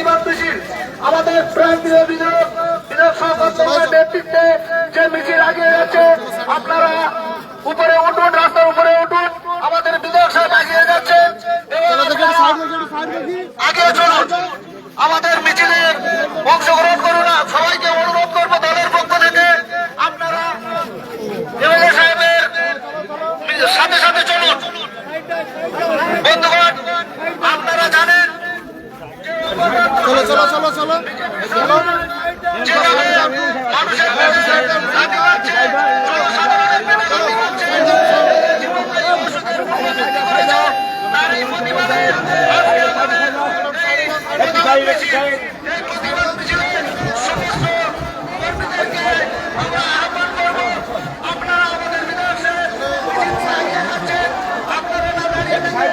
প্রতিবাদ আমাদের প্রান্তীয় বিধায়ক বিধায়ক নেতৃত্বে যে মিছিল আগিয়ে যাচ্ছে, আপনারা উপরে উঠুন, রাস্তার উপরে উঠুন, আমাদের বিধায়ক সাহেব যাচ্ছে। আগে চলুন। আমাদের মিছিলে অংশগ্রহণ করুন সবাইকে অনুরোধ করব দলের পক্ষ থেকে, আপনারা এমএলএ সাহেবের সাথে সাথে চলুন। বন্ধুগণ, আপনারা জানেন চলো চলো চলো চলো। যেভাবে মানুষের মেজাজে লাথি মারছে, জনসাধারণের মেজাজে লাথি মারছে, জীবনদায়ী ওষুধের প্রতিবাদে করেছে, তার এই প্রতিবাদে আজকে আমাদের এই প্রতিবাদ মিছিল, এই প্রতিবাদ মিছিলে সমস্ত কর্মীদেরকে আমরা আহ্বান করব, আপনারা আমাদের বিধায়ক সাহেব মিছিল চালিয়ে যাচ্ছেন, আপনারা না দাঁড়িয়ে থেকে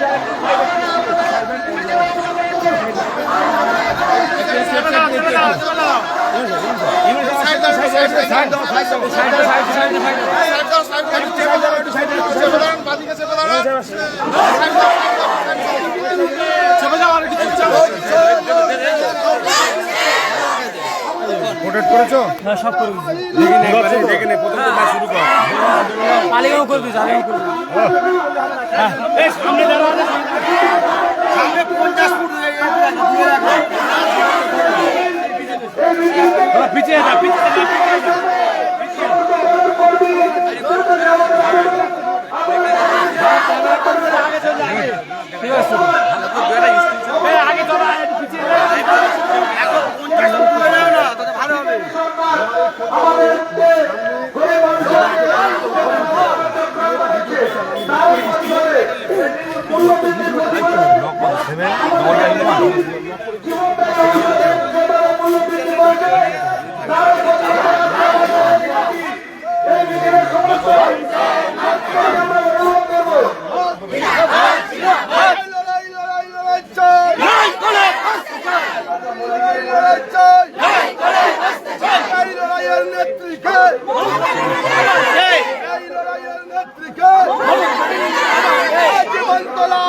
আপনারা আমাদের মিছিলে অংশগ্রহণ করুন। ভোটেট করেছ হ্যাঁ সব করবি দেখে নে প্রথম তো শুরু কর আলিগাঁও করবি আলিগাঁও করবি হ্যাঁ। সামনে দাঁড়া সামনে পঞ্চাশ ফুট Let's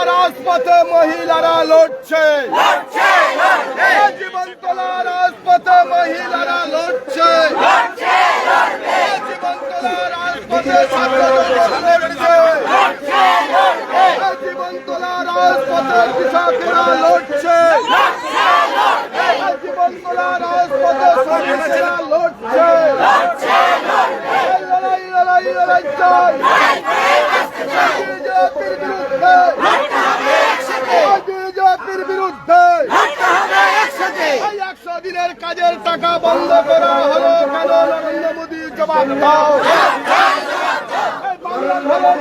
রাজপথে মহিলারা লড়ছে জীবনতলা রাজপথে মহিলারা লড়ছে জীবনতলা রাজপথে লড়ছে জীবনতলা রাজপথে কৃষকেরা লড়ছে জীবনতলা রাজপথে শ্রমিকেরা লড়ছে। লড়াই লড়াই লড়াই চাই বিজেপির বিরুদ্ধে বিজেপির বিরুদ্ধে একশো দিনের কাজের টাকা বন্ধ করা হলো কেন নরেন্দ্র মোদী জবাব দাও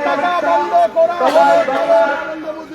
টাকা বন্ধ করা হলো নরেন্দ্র মোদী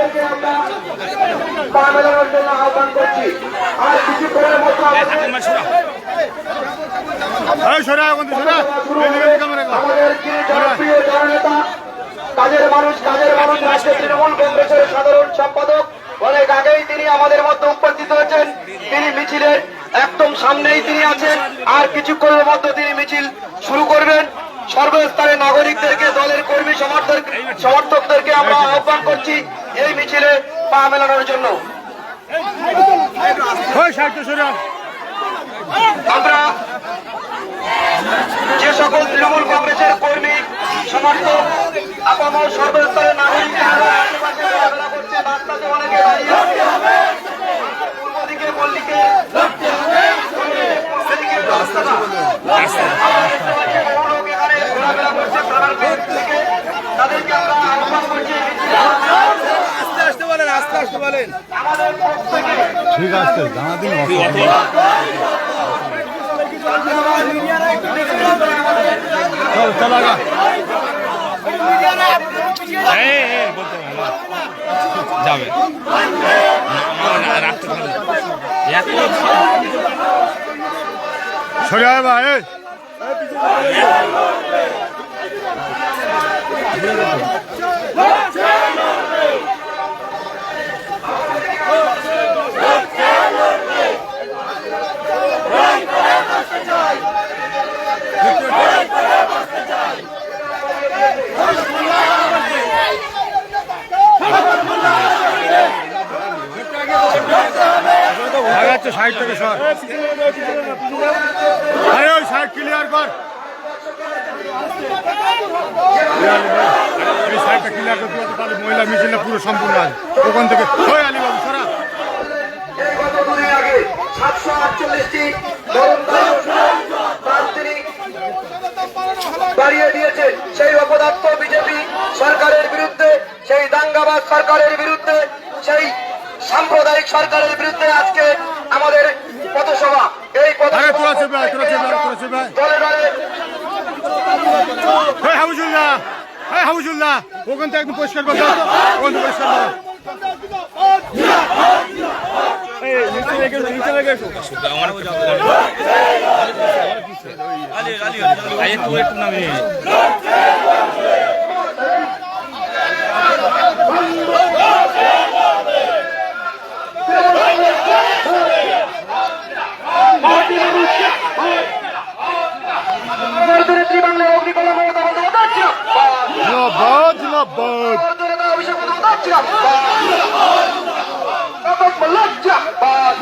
সরেছে পা মেলানোর জন্য আহ্বান করছি। আর কিছু করার মতো এই সরা এখন তো সরা এই ক্যামেরা আমাদের যিনি জনপ্রিয় জননেতা কাজের মানুষ কাজের মানুষ রাজ্য তৃণমূল কংগ্রেসের সাধারণ সম্পাদক। অনেক আগেই তিনি আমাদের মধ্যে উপস্থিত হয়েছেন। তিনি মিছিলের একদম সামনেই তিনি আছেন। আর কিছুক্ষণের মধ্যে তিনি মিছিল শুরু করবেন। সর্বস্তরের নাগরিকদেরকে দলের কর্মী সমর্থক সমর্থকদেরকে আমরা আহ্বান করছি এই মিছিলে পা মেলানোর জন্য। আমরা যে সকল তৃণমূল কংগ্রেসের কর্মী সমর্থক আপামর সর্বস্তরের নাগরিকরা আশেপাশে ঘোরাফেরা করছে রাস্তাতে অনেকে দাঁড়িয়ে আছে। পূর্ব দিকে পল্লীকে পূর্ব ঘোরাফেরা করছে থানার থেকে তাদেরকে আমরা আহ্বান করছি। আস্তে আসতে বলেন আস্তে আসতে বলেন। আমাদের ঠিক আছে জানা দিন চল চল আগা। এই এই বলতে সরে ভাই লাগাচ্ছে সাইড থেকে সর আরে ওই সাইড ক্লিয়ার কর এই সাইডটা ক্লিয়ার করতে হবে, তাহলে মহিলা মিছিলটা পুরো সম্পূর্ণ আছে ওখান থেকে ওই আলিবাবু সরা সাতশো আটচল্লিশটি বাড়িয়ে দিয়েছে সেই অপদার্থ বিজেপি সরকারের বিরুদ্ধে সেই দাঙ্গাবাজ সরকারের বিরুদ্ধে সেই সাম্প্রদায়িক সরকারের বিরুদ্ধে আজকে আমাদের পথসভা এই পথসভা। দলে দলে এই হাবুজুল্লাহ এই হাবুজুল্লাহ ওখান থেকে একদম পরিষ্কার হবে ওখান পরিষ্কার করো নেত্রী জিন্দাবাদ জিন্দাবাদ নেতা অভিষেক বন্দ্যোপাধ্যায় জিন্দাবাদ। শপথ মোল্লা জিন্দাবাদ।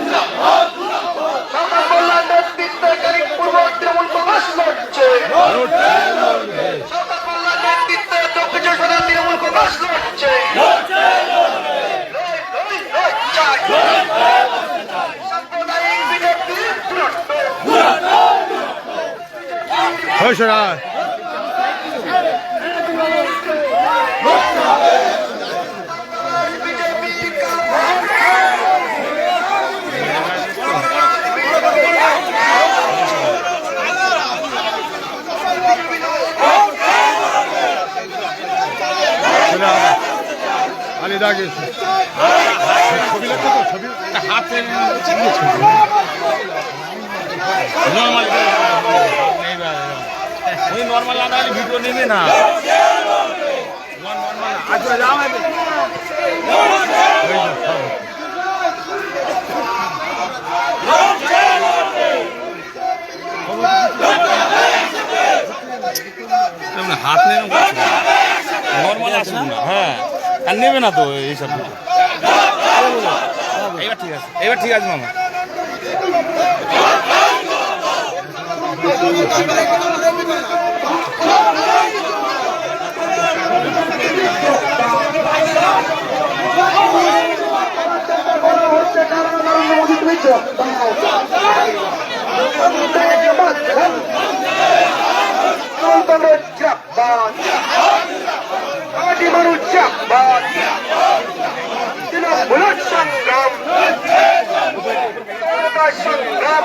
শপথ মোল্লার নেতৃত্বে খানিক পূর্ব তৃণমূল কংগ্রেস লড়ছে। শপথ মোল্লার নেতৃত্বে দক্ষিণ চব্বিশ তৃণমূল কংগ্রেস লড়ছে। লড়, লড়, লড়, চাই। সাম্প্রদায়িক বিজেপির চূড়ান্ত। ওই সরা আয়। চলে আয়। আলি গেছে ছবি লাগছে তো ছবি ওই নর্মাল লাগালে ভিডিও নেবে না আচ্ছা যাও হাত নেই নর্মাল আসুন না হ্যাঁ আর নেবে না তো এইসব এবার ঠিক আছে এবার ঠিক আছে মামা।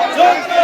অভিষেকের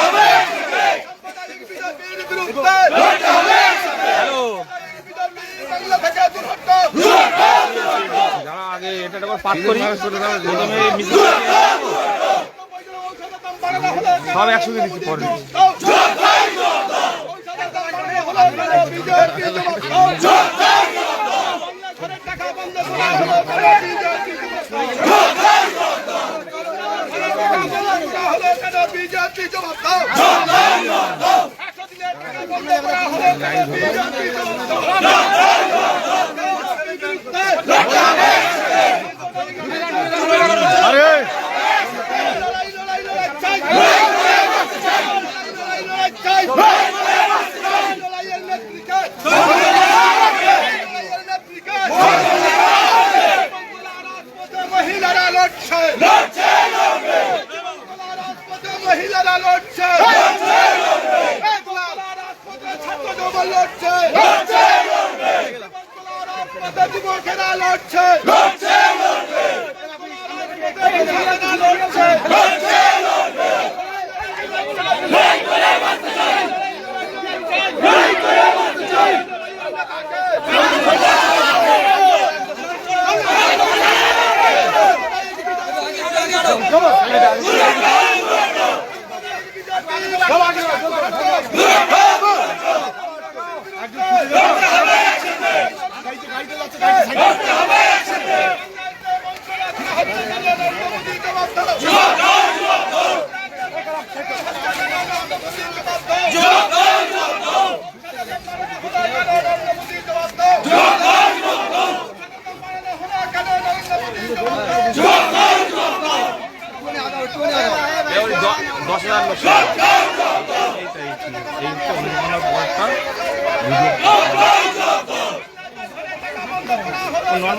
যারা আগে এটা পাঠ করি প্রথমে সব একসঙ্গে দিচ্ছি পরে বিজেপি জবাব দাও আরে লড়াই লড়াই লড়াই চাই লড়াই লড়াই চাই লড়াইয়ের নেত্রীকে লড়াইয়ের নেত্রীকে রাজপথে মহিলারা লড়ছে রাজপথে মহিলারা লড়ছে রাজপথে ছাত্র যুব লড়ছে রাজপথে যুবকেরা লড়ছে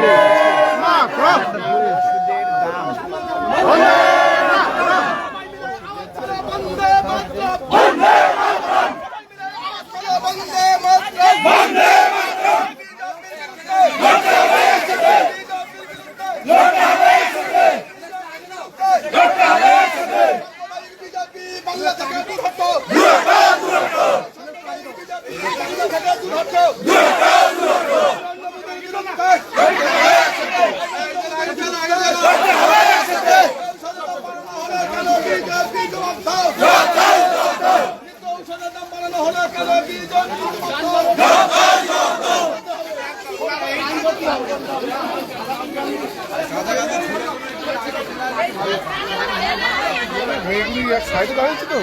বন্দে মাতরম বন্দে মাতরম বন্দে মাতরম বন্দে মাতরম লড়তে হবে একসাথে লড়তে হবে একসাথে লড়তে হবে একসাথে বিজেপি বাংলা থেকে দূর হটো দূর হটো দূর হটো বিজেপি বাংলা থেকে দূর হটো দূর হটো দূর হটো লড়তে হবে একসাথে লড়তে হবে একসাথে বিজেপি জবাব দাও জবাব দাও জবাব দাও ঔষধের দাম বাড়ানো হলো কেন বিজেপি জবাব দাও মেয়েগুলি এক সাইডে দাঁড়িয়েছে তো?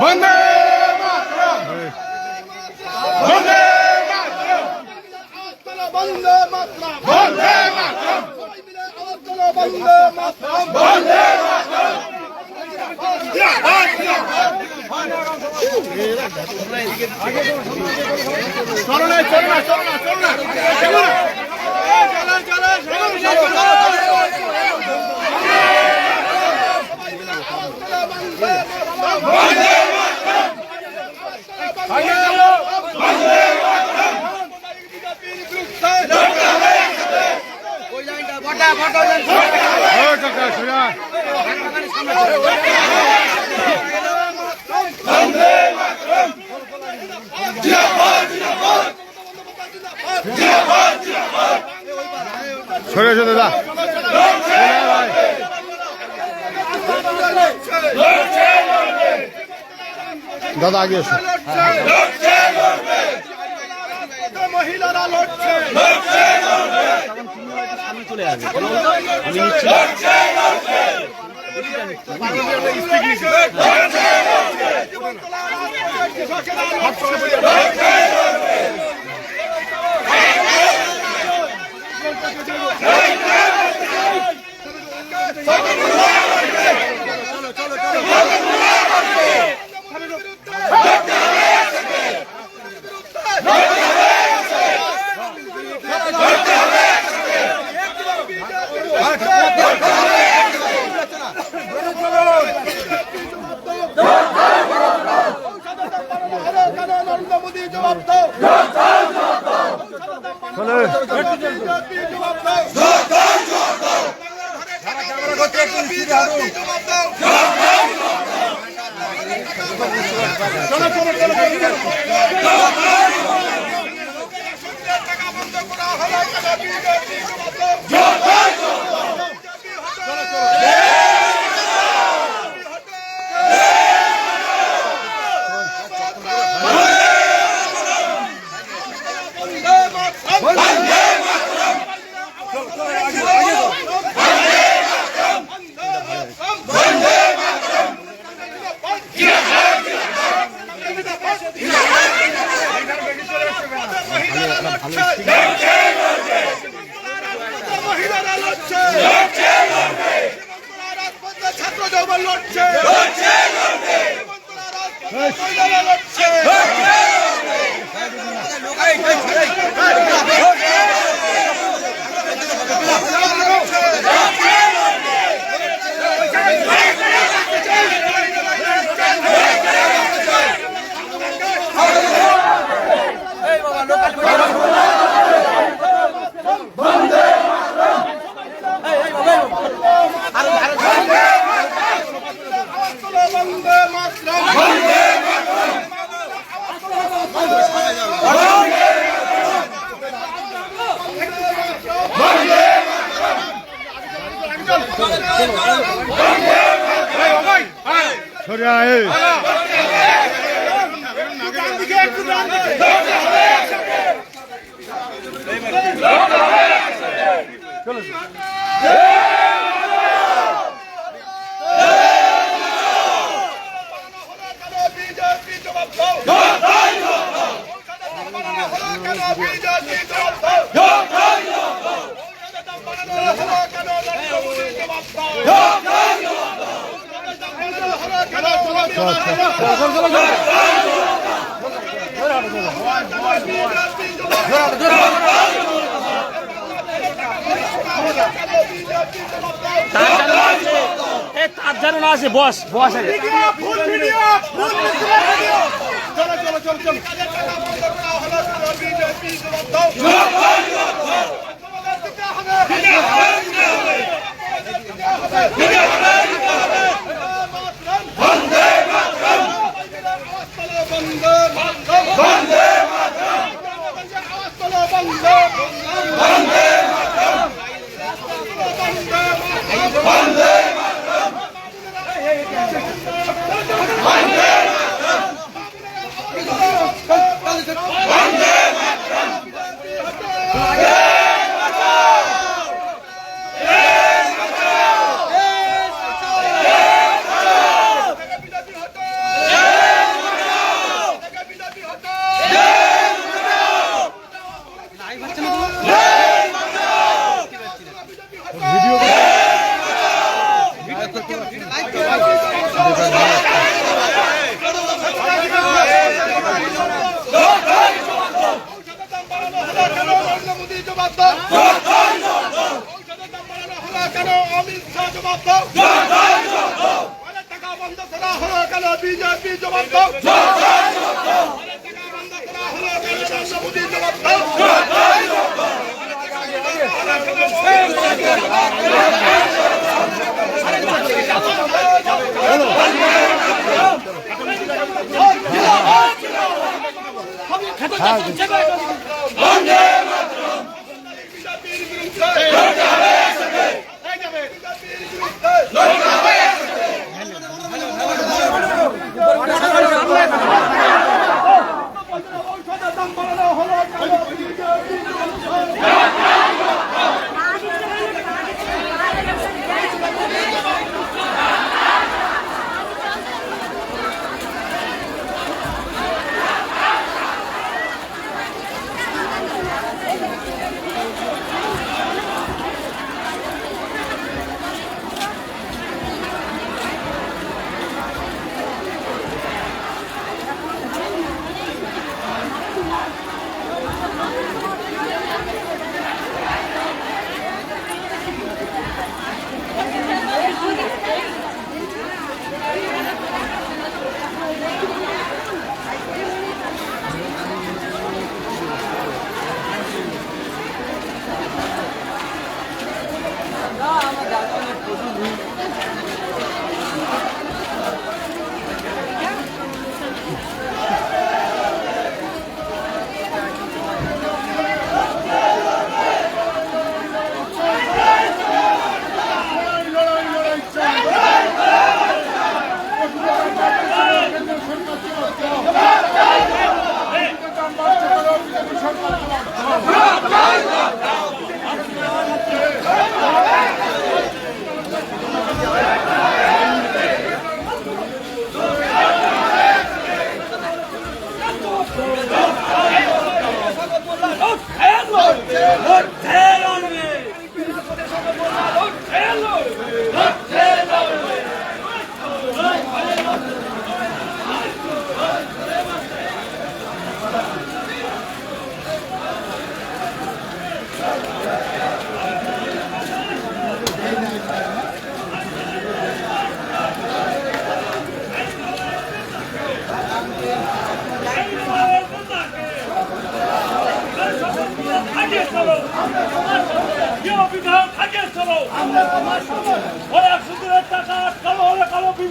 বন্দে মাতরম! বন্দে মাতরম! বন্দে মাতরম! বন্দে মাতরম! সবাই মিলে আওয়াজ তোলো বন্দে মাতরম! বন্দে মাতরম! চলো না চলো না চলো না। চলো না চলো না ও সরে এসো দাদা। দাদা আগে এসো। মহিলারা লড়ছে টাকা বন্ধ করা হলো মহিলারা লড়ছে ছাত্র যৌবন লড়ছে মহিলারা লড়ছে বন্দে Hurray! Hurray! আছে বস বস আগে ফুল ভিডিও ফুল ভিডিও চলো চলো চলো চলো জবাব দাও কেন অমিত শাহ জবাব দাও টাকা বন্ধ করা হলো কেন? বিজেপি জবাব দাও টাকা বন্ধ করা হলো কেন নরেন্দ্র জবাব দাও বিজেপির